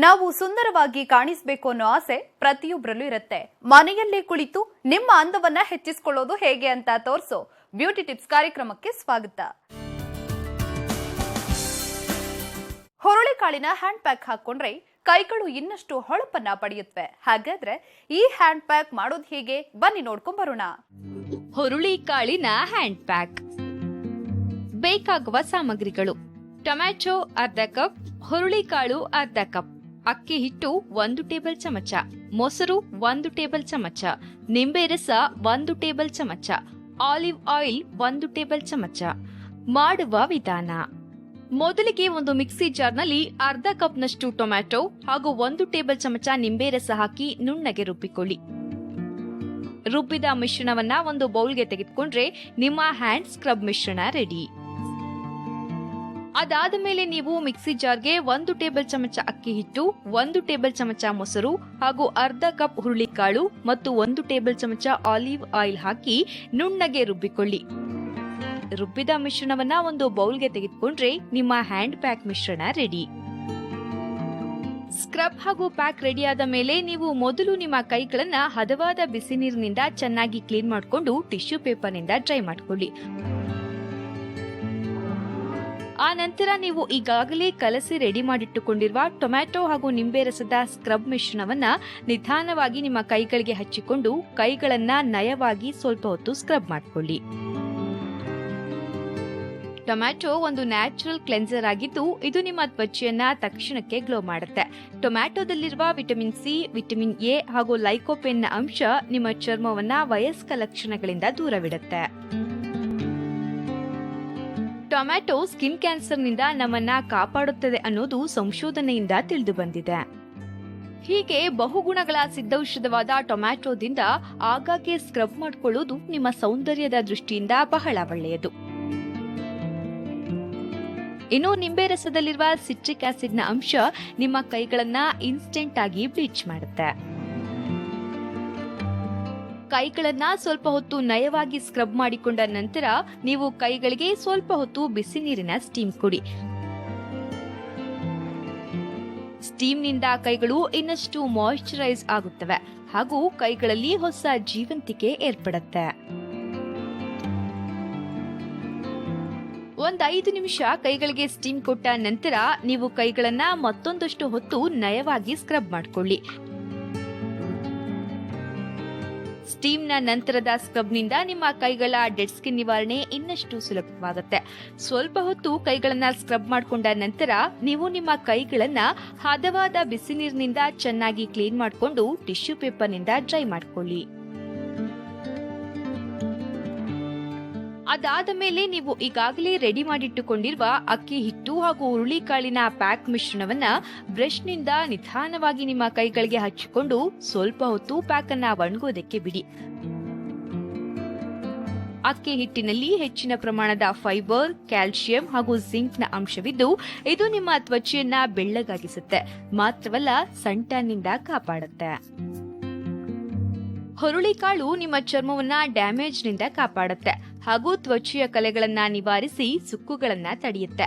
ನಾವು ಸುಂದರವಾಗಿ ಕಾಣಿಸಬೇಕು ಅನ್ನೋ ಆಸೆ ಪ್ರತಿಯೊಬ್ಬರಲ್ಲೂ ಇರುತ್ತೆ. ಮನೆಯಲ್ಲೇ ಕುಳಿತು ನಿಮ್ಮ ಅಂದವನ್ನ ಹೆಚ್ಚಿಸಿಕೊಳ್ಳೋದು ಹೇಗೆ ಅಂತ ತೋರಿಸೋ. ಬ್ಯೂಟಿ ಟಿಪ್ಸ್ ಕಾರ್ಯಕ್ರಮಕ್ಕೆ ಸ್ವಾಗತ. ಹುರುಳಿಕಾಳಿನ ಹ್ಯಾಂಡ್ ಪ್ಯಾಕ್ ಹಾಕೊಂಡ್ರೆ ಕೈಗಳು ಇನ್ನಷ್ಟು ಹೊಳಪನ್ನ ಪಡೆಯುತ್ತವೆ. ಹಾಗಾದ್ರೆ ಈ ಹ್ಯಾಂಡ್ ಪ್ಯಾಕ್ ಮಾಡೋದು ಹೇಗೆ? ಬನ್ನಿ ನೋಡ್ಕೊಂಡ್ ಬರೋಣ. ಹುರುಳಿಕಾಳಿನ ಹ್ಯಾಂಡ್ ಪ್ಯಾಕ್. ಬೇಕಾಗುವ ಸಾಮಗ್ರಿಗಳು. ಟೊಮ್ಯಾಟೊ, ಅರ್ಧ ಕಪ್ ಹುರುಳಿಕಾಳು ಅರ್ಧ ಕಪ್. ಅಕ್ಕಿ ಹಿಟ್ಟು ಒಂದು ಟೇಬಲ್ ಚಮಚ, ಮೊಸರು ಒಂದು ಟೇಬಲ್ ಚಮಚ, ನಿಂಬೆ ರಸ ಒಂದು ಟೇಬಲ್ ಚಮಚ, ಆಲಿವ್ ಆಯಿಲ್ ಒಂದು ಟೇಬಲ್ ಚಮಚ. ಮಾಡುವ ವಿಧಾನ. ಮೊದಲಿಗೆ ಒಂದು ಮಿಕ್ಸಿ ಜಾರ್ನಲ್ಲಿ ಅರ್ಧ ಕಪ್ನಷ್ಟು ಟೊಮ್ಯಾಟೊ ಹಾಗೂ ಒಂದು ಟೇಬಲ್ ಚಮಚ ನಿಂಬೆ ರಸ ಹಾಕಿ ನುಣ್ಣಗೆ ರುಬ್ಬಿಕೊಳ್ಳಿ. ರುಬ್ಬಿದ ಮಿಶ್ರಣವನ್ನ ಒಂದು ಬೌಲ್ಗೆ ತೆಗೆದುಕೊಂಡ್ರೆ ನಿಮ್ಮ ಹ್ಯಾಂಡ್ ಸ್ಕ್ರಬ್ ಮಿಶ್ರಣ ರೆಡಿ. ಅದಾದ ಮೇಲೆ ನೀವು ಮಿಕ್ಸಿ ಜಾರ್ಗೆ ಒಂದು ಟೇಬಲ್ ಚಮಚ ಅಕ್ಕಿ ಹಿಟ್ಟು, ಒಂದು ಟೇಬಲ್ ಚಮಚ ಮೊಸರು ಹಾಗೂ ಅರ್ಧ ಕಪ್ ಹುರುಳಿಕಾಳು ಮತ್ತು ಒಂದು ಟೇಬಲ್ ಚಮಚ ಆಲಿವ್ ಆಯಿಲ್ ಹಾಕಿ ನುಣ್ಣಗೆ ರುಬ್ಬಿಕೊಳ್ಳಿ. ರುಬ್ಬಿದ ಮಿಶ್ರಣವನ್ನ ಒಂದು ಬೌಲ್ಗೆ ತೆಗೆದುಕೊಂಡ್ರೆ ನಿಮ್ಮ ಹ್ಯಾಂಡ್ ಪ್ಯಾಕ್ ಮಿಶ್ರಣ ರೆಡಿ. ಸ್ಕ್ರಬ್ ಹಾಗೂ ಪ್ಯಾಕ್ ರೆಡಿಯಾದ ಮೇಲೆ ನೀವು ಮೊದಲು ನಿಮ್ಮ ಕೈಗಳನ್ನ ಹದವಾದ ಬಿಸಿ ನೀರಿನಿಂದ ಚೆನ್ನಾಗಿ ಕ್ಲೀನ್ ಮಾಡಿಕೊಂಡು ಟಿಶ್ಯೂ ಪೇಪರ್ನಿಂದ ಡ್ರೈ ಮಾಡ್ಕೊಳ್ಳಿ. ಆ ನಂತರ ನೀವು ಈಗಾಗಲೇ ಕಲಸಿ ರೆಡಿ ಮಾಡಿಟ್ಟುಕೊಂಡಿರುವ ಟೊಮ್ಯಾಟೊ ಹಾಗೂ ನಿಂಬೆ ರಸದ ಸ್ಕ್ರಬ್ ಮಿಶ್ರಣವನ್ನ ನಿಧಾನವಾಗಿ ನಿಮ್ಮ ಕೈಗಳಿಗೆ ಹಚ್ಚಿಕೊಂಡು ಕೈಗಳನ್ನ ನಯವಾಗಿ ಸ್ವಲ್ಪ ಹೊತ್ತು ಸ್ಕ್ರಬ್ ಮಾಡಿಕೊಳ್ಳಿ. ಟೊಮ್ಯಾಟೊ ಒಂದು ನ್ಯಾಚುರಲ್ ಕ್ಲೆನ್ಸರ್ ಆಗಿದ್ದು ಇದು ನಿಮ್ಮ ತ್ವಚೆಯನ್ನ ತಕ್ಷಣಕ್ಕೆ ಗ್ಲೋ ಮಾಡುತ್ತೆ. ಟೊಮ್ಯಾಟೊದಲ್ಲಿರುವ ವಿಟಮಿನ್ ಸಿ, ವಿಟಮಿನ್ ಎ ಹಾಗೂ ಲೈಕೋಪೆನ್ನ ಅಂಶ ನಿಮ್ಮ ಚರ್ಮವನ್ನ ವಯಸ್ಕ ಲಕ್ಷಣಗಳಿಂದ ದೂರವಿಡುತ್ತೆ. ಟೊಮ್ಯಾಟೊ ಸ್ಕಿನ್ ಕ್ಯಾನ್ಸರ್ನಿಂದ ನಮ್ಮನ್ನ ಕಾಪಾಡುತ್ತದೆ ಅನ್ನೋದು ಸಂಶೋಧನೆಯಿಂದ ತಿಳಿದು ಬಂದಿದೆ. ಹೀಗೆ ಬಹುಗುಣಗಳ ಸಿದ್ಧೌಷಧವಾದ ಟೊಮ್ಯಾಟೊದಿಂದ ಆಗಾಗ್ಗೆ ಸ್ಕ್ರಬ್ ಮಾಡಿಕೊಳ್ಳುವುದು ನಿಮ್ಮ ಸೌಂದರ್ಯದ ದೃಷ್ಟಿಯಿಂದ ಬಹಳ ಒಳ್ಳೆಯದು. ಇನ್ನು ನಿಂಬೆ ರಸದಲ್ಲಿರುವ ಸಿಟ್ರಿಕ್ ಆಸಿಡ್ನ ಅಂಶ ನಿಮ್ಮ ಕೈಗಳನ್ನ ಇನ್ಸ್ಟೆಂಟ್ ಆಗಿ ಬ್ಲೀಚ್ ಮಾಡುತ್ತೆ. ಕೈಗಳನ್ನ ಸ್ವಲ್ಪ ಹೊತ್ತು ನಯವಾಗಿ ಸ್ಕ್ರಬ್ ಮಾಡಿಕೊಂಡ ನಂತರ ನೀವು ಕೈಗಳಿಗೆ ಸ್ವಲ್ಪ ಹೊತ್ತು ಬಿಸಿ ನೀರಿನ ಸ್ಟೀಮ್ ಕೊಡಿ. ಸ್ಟೀಮ್ನಿಂದ ಕೈಗಳು ಇನ್ನಷ್ಟು ಮಾಯಿಶ್ಚರೈಸ್ ಆಗುತ್ತವೆ ಹಾಗೂ ಕೈಗಳಲ್ಲಿ ಹೊಸ ಜೀವಂತಿಕೆ ಏರ್ಪಡುತ್ತೆ. ಒಂದ್ ಐದು ನಿಮಿಷ ಕೈಗಳಿಗೆ ಸ್ಟೀಮ್ ಕೊಟ್ಟ ನಂತರ ನೀವು ಕೈಗಳನ್ನ ಮತ್ತೊಂದಷ್ಟು ಹೊತ್ತು ನಯವಾಗಿ ಸ್ಕ್ರಬ್ ಮಾಡ್ಕೊಳ್ಳಿ. ಸ್ಟೀಮ್ನ ನಂತರದ ಸ್ಕ್ರಬ್ನಿಂದ ನಿಮ್ಮ ಕೈಗಳ ಡೆಡ್ ಸ್ಕಿನ್ ನಿವಾರಣೆ ಇನ್ನಷ್ಟು ಸುಲಭವಾಗುತ್ತೆ. ಸ್ವಲ್ಪ ಹೊತ್ತು ಕೈಗಳನ್ನ ಸ್ಕ್ರಬ್ ಮಾಡಿಕೊಂಡ ನಂತರ ನೀವು ನಿಮ್ಮ ಕೈಗಳನ್ನ ಹದವಾದ ಬಿಸಿ ನೀರಿನಿಂದ ಚೆನ್ನಾಗಿ ಕ್ಲೀನ್ ಮಾಡಿಕೊಂಡು ಟಿಶ್ಯೂ ಪೇಪರ್ನಿಂದ ಡ್ರೈ ಮಾಡ್ಕೊಳ್ಳಿ. ಅದಾದ ಮೇಲೆ ನೀವು ಈಗಾಗಲೇ ರೆಡಿ ಮಾಡಿಟ್ಟುಕೊಂಡಿರುವ ಅಕ್ಕಿ ಹಿಟ್ಟು ಹಾಗೂ ಹುರುಳಿಕಾಳಿನ ಪ್ಯಾಕ್ ಮಿಶ್ರಣವನ್ನ ಬ್ರಷ್ನಿಂದ ನಿಧಾನವಾಗಿ ನಿಮ್ಮ ಕೈಗಳಿಗೆ ಹಚ್ಚಿಕೊಂಡು ಸ್ವಲ್ಪ ಹೊತ್ತು ಪ್ಯಾಕ್ ಅನ್ನ ಒಣಗೋದಕ್ಕೆ ಬಿಡಿ. ಅಕ್ಕಿ ಹಿಟ್ಟಿನಲ್ಲಿ ಹೆಚ್ಚಿನ ಪ್ರಮಾಣದ ಫೈಬರ್ ಕ್ಯಾಲ್ಸಿಯಂ ಹಾಗೂ ಜಿಂಕ್ನ ಅಂಶವಿದ್ದು ಇದು ನಿಮ್ಮ ತ್ವಚೆಯನ್ನ ಬೆಳ್ಳಗಾಗಿಸುತ್ತೆ, ಮಾತ್ರವಲ್ಲ ಸಂಟನ್ನಿಂದ ಕಾಪಾಡುತ್ತೆ. ಹುರುಳಿಕಾಳು ನಿಮ್ಮ ಚರ್ಮವನ್ನ ಡ್ಯಾಮೇಜ್ನಿಂದ ಕಾಪಾಡುತ್ತೆ ಹಾಗೂ ತ್ವಚೆಯ ಕಲೆಗಳನ್ನ ನಿವಾರಿಸಿ ಸುಕ್ಕುಗಳನ್ನ ತಡೆಯುತ್ತೆ.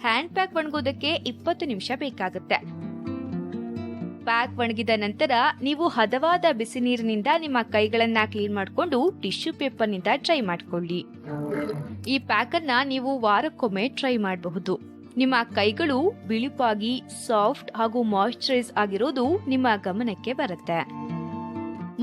ಹ್ಯಾಂಡ್ ಪ್ಯಾಕ್ ಒಣಗೋದಕ್ಕೆ ಇಪ್ಪತ್ತು ನಿಮಿಷ ಬೇಕಾಗುತ್ತೆ. ಪ್ಯಾಕ್ ಒಣಗಿದ ನಂತರ ನೀವು ಹದವಾದ ಬಿಸಿ ನೀರಿನಿಂದ ನಿಮ್ಮ ಕೈಗಳನ್ನ ಕ್ಲೀನ್ ಮಾಡಿಕೊಂಡು ಟಿಶ್ಯೂ ಪೇಪರ್ನಿಂದ ಟ್ರೈ ಮಾಡ್ಕೊಳ್ಳಿ. ಈ ಪ್ಯಾಕ್ ಅನ್ನ ನೀವು ವಾರಕ್ಕೊಮ್ಮೆ ಟ್ರೈ ಮಾಡಬಹುದು. ನಿಮ್ಮ ಕೈಗಳು ಬಿಳುಪಾಗಿ, ಸಾಫ್ಟ್ ಹಾಗೂ ಮಾಯಿಶ್ಚರೈಸ್ ಆಗಿರೋದು ನಿಮ್ಮ ಗಮನಕ್ಕೆ ಬರುತ್ತೆ.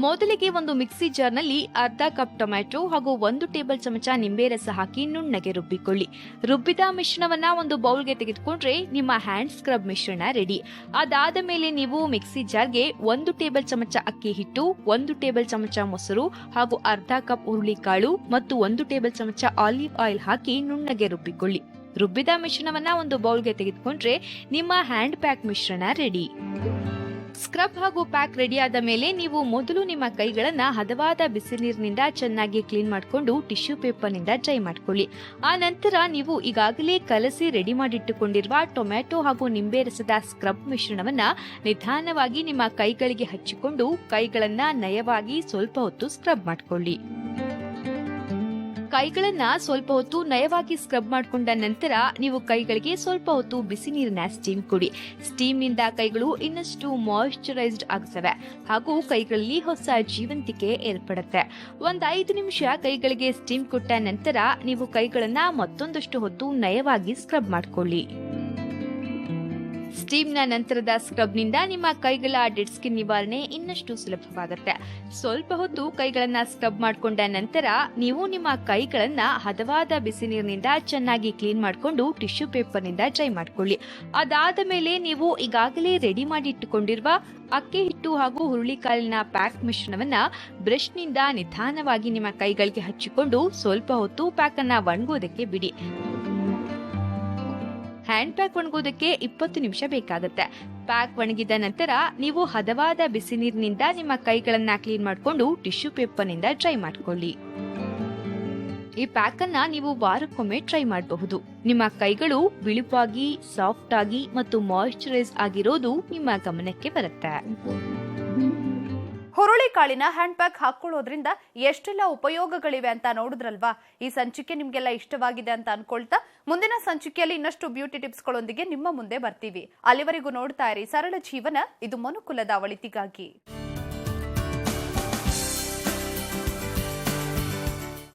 ಮೊದಲಿಗೆ ಒಂದು ಮಿಕ್ಸಿ ಜಾರ್ನಲ್ಲಿ ಅರ್ಧ ಕಪ್ ಟೊಮ್ಯಾಟೊ ಹಾಗೂ ಒಂದು ಟೇಬಲ್ ಚಮಚ ನಿಂಬೆ ರಸ ಹಾಕಿ ನುಣ್ಣಗೆ ರುಬ್ಬಿಕೊಳ್ಳಿ. ರುಬ್ಬಿದ ಮಿಶ್ರಣವನ್ನ ಒಂದು ಬೌಲ್ಗೆ ತೆಗೆದುಕೊಂಡ್ರೆ ನಿಮ್ಮ ಹ್ಯಾಂಡ್ ಸ್ಕ್ರಬ್ ಮಿಶ್ರಣ ರೆಡಿ ಅದಾದ ಮೇಲೆ ನೀವು ಮಿಕ್ಸಿ ಜಾರ್ಗೆ ಒಂದು ಟೇಬಲ್ ಚಮಚ ಅಕ್ಕಿ ಹಿಟ್ಟು, ಒಂದು ಟೇಬಲ್ ಚಮಚ ಮೊಸರು ಹಾಗೂ ಅರ್ಧ ಕಪ್ ಹುರುಳಿಕಾಳು ಮತ್ತು ಒಂದು ಟೇಬಲ್ ಚಮಚ ಆಲಿವ್ ಆಯಿಲ್ ಹಾಕಿ ನುಣ್ಣಗೆ ರುಬ್ಬಿಕೊಳ್ಳಿ. ರುಬ್ಬಿದ ಮಿಶ್ರಣವನ್ನ ಒಂದು ಬೌಲ್ಗೆ ತೆಗೆದುಕೊಂಡ್ರೆ ನಿಮ್ಮ ಹ್ಯಾಂಡ್ ಪ್ಯಾಕ್ ಮಿಶ್ರಣ ರೆಡಿ. ಸ್ಕ್ರಬ್ ಹಾಗೂ ಪ್ಯಾಕ್ ರೆಡಿ ಆದ ಮೇಲೆ ನೀವು ಮೊದಲು ನಿಮ್ಮ ಕೈಗಳನ್ನ ಹದವಾದ ಬಿಸಿ ನೀರಿನಿಂದ ಚೆನ್ನಾಗಿ ಕ್ಲೀನ್ ಮಾಡಿಕೊಂಡು ಟಿಶ್ಯೂ ಪೇಪರ್ನಿಂದ ಡ್ರೈ ಮಾಡ್ಕೊಳ್ಳಿ. ಆ ನಂತರ ನೀವು ಈಗಾಗಲೇ ಕಲಸಿ ರೆಡಿ ಮಾಡಿಟ್ಟುಕೊಂಡಿರುವ ಟೊಮ್ಯಾಟೊ ಹಾಗೂ ನಿಂಬೆ ರಸದ ಸ್ಕ್ರಬ್ ಮಿಶ್ರಣವನ್ನ ನಿಧಾನವಾಗಿ ನಿಮ್ಮ ಕೈಗಳಿಗೆ ಹಚ್ಚಿಕೊಂಡು ಕೈಗಳನ್ನ ನಯವಾಗಿ ಸ್ವಲ್ಪ ಹೊತ್ತು ಸ್ಕ್ರಬ್ ಮಾಡ್ಕೊಳ್ಳಿ. ಕೈಗಳನ್ನ ಸ್ವಲ್ಪ ಹೊತ್ತು ನಯವಾಗಿ ಸ್ಕ್ರಬ್ ಮಾಡಿಕೊಂಡ ನಂತರ ನೀವು ಕೈಗಳಿಗೆ ಸ್ವಲ್ಪ ಹೊತ್ತು ಬಿಸಿ ನೀರಿನ ಸ್ಟೀಮ್ ಕೊಡಿ. ಸ್ಟೀಮ್ನಿಂದ ಕೈಗಳು ಇನ್ನಷ್ಟು ಮಾಯಿಶ್ಚರೈಸ್ಡ್ ಆಗ್ತವೆ. ಹಾಗೂ ಕೈಗಳಲ್ಲಿ ಹೊಸ ಜೀವಂತಿಕೆ ಏರ್ಪಡುತ್ತೆ. ಒಂದು ಐದು ನಿಮಿಷ ಕೈಗಳಿಗೆ ಸ್ಟೀಮ್ ಕೊಟ್ಟ ನಂತರ ನೀವು ಕೈಗಳನ್ನ ಮತ್ತೊಂದಷ್ಟು ಹೊತ್ತು ನಯವಾಗಿ ಸ್ಕ್ರಬ್ ಮಾಡ್ಕೊಳ್ಳಿ. ಸ್ಟೀಮ್ನ ನಂತರದ ಸ್ಕ್ರಬ್ನಿಂದ ನಿಮ್ಮ ಕೈಗಳ ಡೆಡ್ ಸ್ಕಿನ್ ನಿವಾರಣೆ ಇನ್ನಷ್ಟು ಸುಲಭವಾಗುತ್ತೆ. ಸ್ವಲ್ಪ ಹೊತ್ತು ಕೈಗಳನ್ನ ಸ್ಕ್ರಬ್ ಮಾಡಿಕೊಂಡ ನಂತರ ನೀವು ನಿಮ್ಮ ಕೈಗಳನ್ನ ಹದವಾದ ಬಿಸಿ ನೀರಿನಿಂದ ಚೆನ್ನಾಗಿ ಕ್ಲೀನ್ ಮಾಡಿಕೊಂಡು ಟಿಶ್ಯೂ ಪೇಪರ್ನಿಂದ ಡ್ರೈ ಮಾಡಿಕೊಳ್ಳಿ. ಅದಾದ ಮೇಲೆ ನೀವು ಈಗಾಗಲೇ ರೆಡಿ ಮಾಡಿ ಇಟ್ಟುಕೊಂಡಿರುವ ಅಕ್ಕಿ ಹಿಟ್ಟು ಹಾಗೂ ಹುರುಳಿಕಾಳಿನ ಪ್ಯಾಕ್ ಮಿಶ್ರಣವನ್ನ ಬ್ರಷ್ನಿಂದ ನಿಧಾನವಾಗಿ ನಿಮ್ಮ ಕೈಗಳಿಗೆ ಹಚ್ಚಿಕೊಂಡು ಸ್ವಲ್ಪ ಹೊತ್ತು ಪ್ಯಾಕ್ ಅನ್ನ ಒಣಗೋದಕ್ಕೆ ಬಿಡಿ. ಹ್ಯಾಂಡ್ ಪ್ಯಾಕ್ ಒಣಗೋದಕ್ಕೆ ಇಪ್ಪತ್ತು ನಿಮಿಷ ಬೇಕಾಗುತ್ತೆ. ಪ್ಯಾಕ್ ಒಣಗಿದ ನಂತರ ನೀವು ಹದವಾದ ಬಿಸಿ ನೀರಿನಿಂದ ನಿಮ್ಮ ಕೈಗಳನ್ನ ಕ್ಲೀನ್ ಮಾಡಿಕೊಂಡು ಟಿಶ್ಯೂ ಪೇಪರ್ನಿಂದ ಡ್ರೈ ಮಾಡ್ಕೊಳ್ಳಿ. ಈ ಪ್ಯಾಕ್ ಅನ್ನ ನೀವು ವಾರಕ್ಕೊಮ್ಮೆ ಟ್ರೈ ಮಾಡಬಹುದು. ನಿಮ್ಮ ಕೈಗಳು ಬಿಳುಪಾಗಿ ಸಾಫ್ಟ್ ಆಗಿ ಮತ್ತು ಮಾಯಿಶ್ಚರೈಸ್ ಆಗಿರೋದು ನಿಮ್ಮ ಗಮನಕ್ಕೆ ಬರುತ್ತೆ. ಹುರುಳಿಕಾಳಿನ ಹ್ಯಾಂಡ್ ಬ್ಯಾಗ್ ಹಾಕೊಳ್ಳೋದ್ರಿಂದ ಎಷ್ಟೆಲ್ಲ ಉಪಯೋಗಗಳಿವೆ ಅಂತ ನೋಡಿದ್ರಲ್ವಾ? ಈ ಸಂಚಿಕೆ ನಿಮ್ಗೆಲ್ಲ ಇಷ್ಟವಾಗಿದೆ ಅಂತ ಅನ್ಕೊಳ್ತಾ ಮುಂದಿನ ಸಂಚಿಕೆಯಲ್ಲಿ ಇನ್ನಷ್ಟು ಬ್ಯೂಟಿ ಟಿಪ್ಸ್ಗಳೊಂದಿಗೆ ನಿಮ್ಮ ಮುಂದೆ ಬರ್ತೀವಿ. ಅಲ್ಲಿವರೆಗೂ ನೋಡ್ತಾ ಇರಿ ಸರಳ ಜೀವನ, ಇದು ಮನುಕುಲದ ಒಳಿತಿಗಾಗಿ